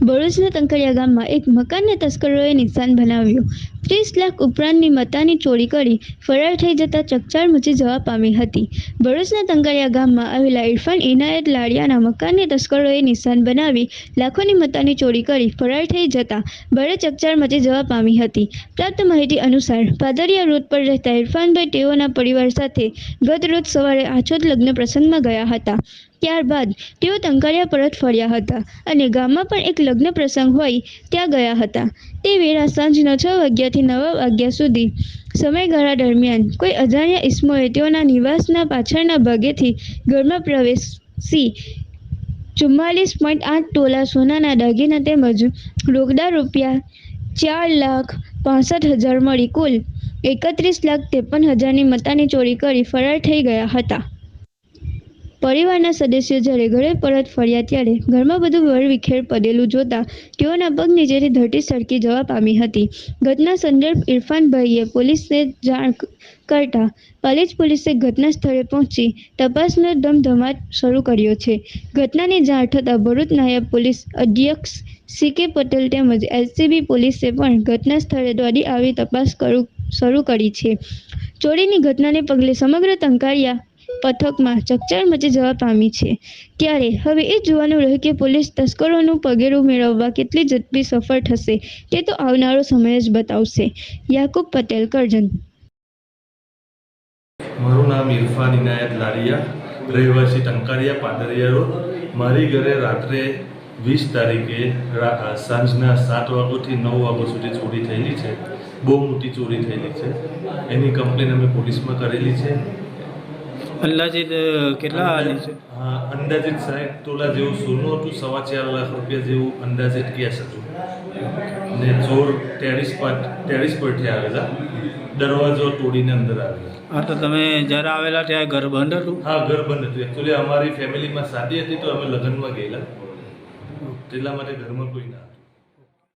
ભરૂચના કંકરિયા ગામમાં એક મકાનને તસ્કરોએ નિશાન બનાવ્યું. ત્રીસ લાખ ઉપરાંતની મતાની ચોરી કરી ફરાર થઈ જતા ચકચાર મચી જવા પામી હતી. ભરૂચના તંકરિયા ગામમાં આવેલા ઇરફાન ઇનાયત લાડિયાના મકાનને તસ્કરોએ નિશાન બનાવી લાખોની મતાની ચોરી કરી ફરાર થઈ જતા ભારે ચકચાર મચી જવા પામી હતી. પ્રાપ્ત માહિતી અનુસાર પાદરિયા રોડ પર રહેતા ઇરફાનભાઈ તેઓના પરિવાર સાથે ગત રોજ સવારે આછોદ લગ્ન પ્રસંગમાં ગયા હતા. ત્યારબાદ તેઓ તંકારિયા પરત ફર્યા હતા અને ગામમાં પણ એક લગ્ન પ્રસંગ હોય ત્યાં ગયા હતા. તે વેળા સાંજના છ વાગ્યાથી નવ વાગ્યા સુધી. સમયગાળા દરમિયાન કોઈ અજાણ્યા ઈસમોએ તેઓના નિવાસના પાછળના ભાગેથી ઘરમાં પ્રવેશી ચુમ્માલીસ પોઈન્ટ આઠ તોલા સોનાના દાગીના તેમજ રોકડા રૂપિયા ચાર લાખ પાસઠ હજાર મળી કુલ એકત્રીસ લાખ ત્રેપન હજારની મતાની ચોરી કરી ફરાર થઈ ગયા હતા. પરિવારના સદસ્યો જ્યારે ઘરે પરત ફર્યા ત્યારે ઘરમાં બધું વરવિખેર પડેલું જોતા તેઓના પગ નીચેથી ધરતી સરકી જવા પામી હતી. ઘટના સંદર્ભ ઇરફાનભાઈએ પોલીસને જાણ કરતા પાલેજ પોલીસે ઘટના સ્થળે પહોંચી તપાસનો ધમધમાટ શરૂ કર્યો છે. ઘટનાની જાણ થતાં ભરૂચ નાયબ પોલીસ અધ્યક્ષ સી કે પટેલ તેમજ એલસીબી પોલીસે પણ ઘટના સ્થળે દોડી આવી તપાસ શરૂ કરી છે. ચોરીની ઘટનાને પગલે સમગ્ર તંકારિયા પથકમાં ચકચાર મચી જવા પામી છે. ત્યારે હવે એ જોવાનું રહ્યું કે પોલીસ તસ્કરોનું પગેરું મેળવવા કેટલી ઝડપી સફળ થશે તે તો આવનારો સમય જ બતાવશે. યાકુબ પટેલ, કરજણ. મારું નામ ઇરફાન ઇનાયત લાડિયા રહેવાસી ટંકારિયા, પાદરિયા રોડ. મારી ઘરે રાત્રે વીસ તારીખે સાંજના સાત વાગ્યાથી નવ વાગ્યા સુધી ચોરી થયેલી છે. બહુ મોટી ચોરી થયેલી છે. એની કમ્પ્લેન અમે પોલીસમાં કરેલી છે. અંદાજિત કેટલા છે? હા અંદાજિત સાહેબ તોલા જેવું સોનું હતું સવા ચાર લાખ રૂપિયા જેવું અંદાજિત કેશ હતું ને ચોર ટેરિસ પર ટેરિસ પરથી આવેલા. દરવાજો તોડીને અંદર આવેલા. હા તો તમે જ્યારે આવેલા ત્યાં ઘર બંધ હતું? હા ઘર બંધ હતું. એકચ્યુઅલી અમારી ફેમિલીમાં શાદી હતી તો અમે લગ્નમાં ગયેલા. એટલા માટે ઘરમાં કોઈ ના